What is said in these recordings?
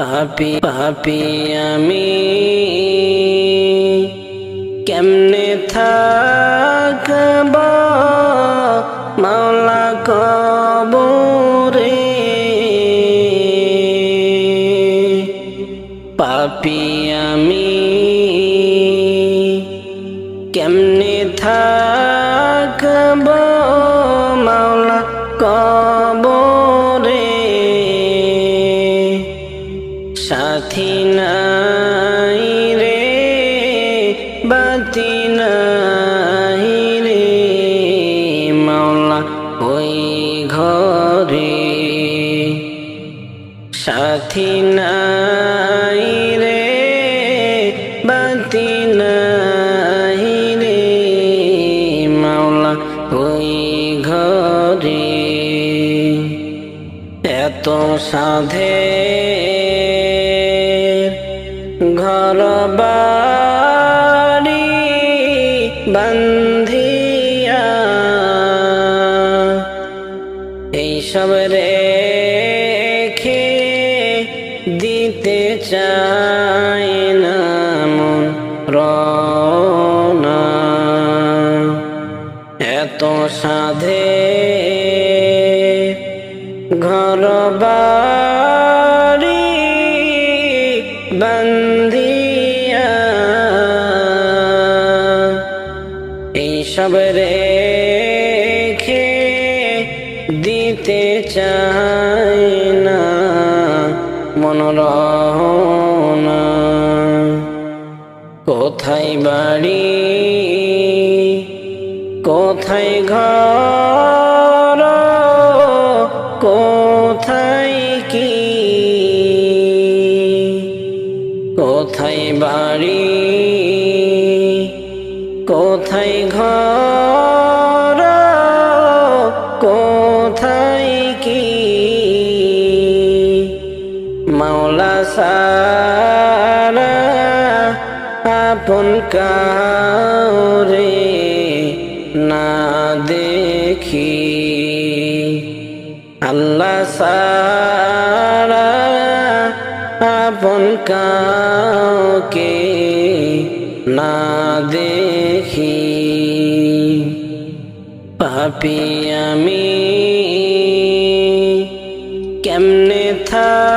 পাপি পাপি আমি কেমনে থাকব? মাওলা কবরে। পাপি আমি রে মাওলা ওই ঘরে এত সাধে ঘর বাড়ি বন্ধিয়া এইসব রেখে দিতে চাই এত সাধে ঘর বাড়ি বন্দিয়া এইসব রেখে দিতে চাই না মনোরহনা কোথায় বাড়ি কোথায় ঘর কোথায় কি? কোথায় বাড়ি কোথায় ঘর কোথায় কি? মাওলা সারা আপন কারে আল্লাহ সারা আপন কাউকে না দেখি। পাপি আমি কেমনে থাকব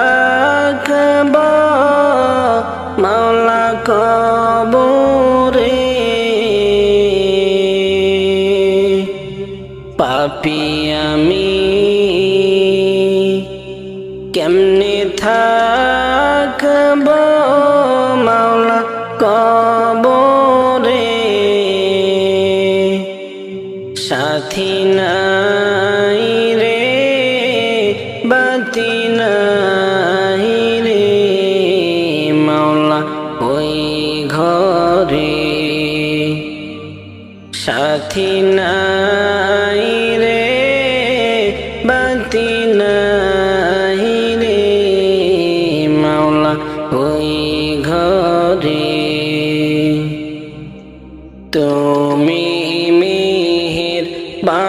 কেমনে থাকব মাওলা কবরে? সাথী নাই রে, বাতি নাই রে, মাওলা ওই ঘরে। সাথী নাই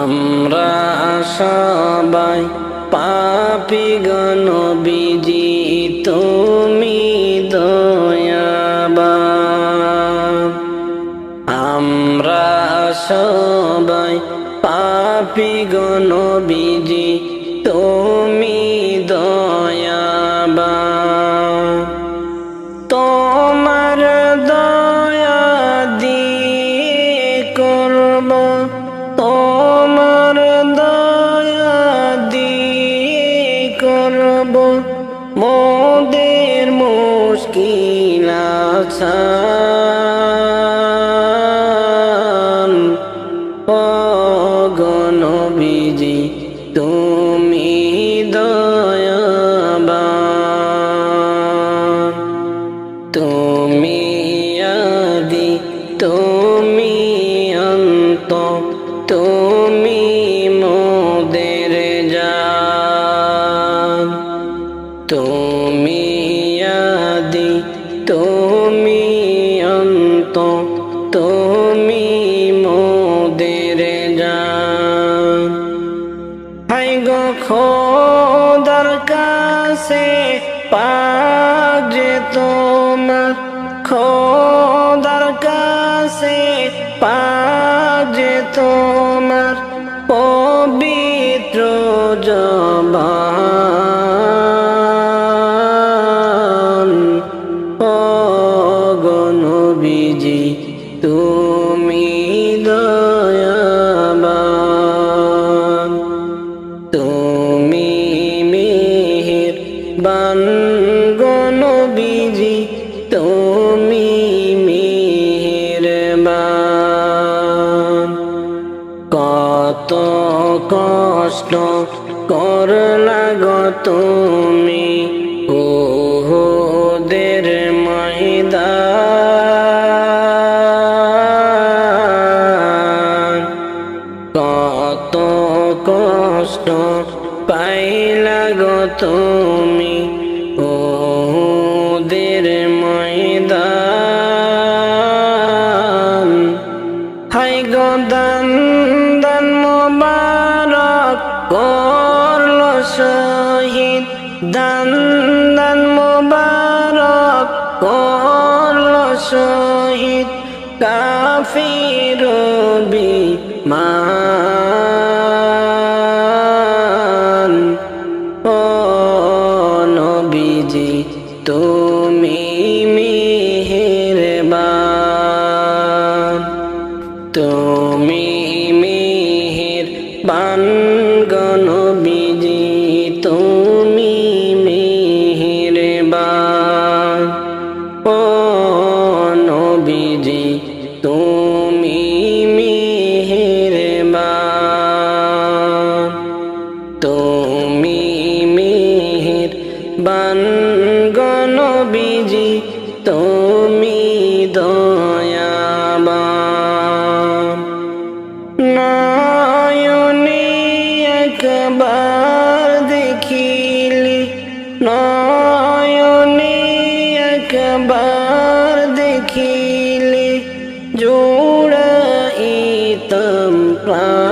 আমরা সবাই পাপি গণবিজি তুমি দয়াবান। আমরা সবাই পাপি গণবিজি তুমি দয়াবান। অগণবিজি খোদার কাছে পাক যে তোমার খোদার কাছে পাক যে তোমার বান গণবিজি তুমি মেহের কত কষ্ট করলা তুমি কত কষ্ট পাইলা তুমি শহীদ কাফির বিমান। তুমি জোড়াইতাম প্রাণ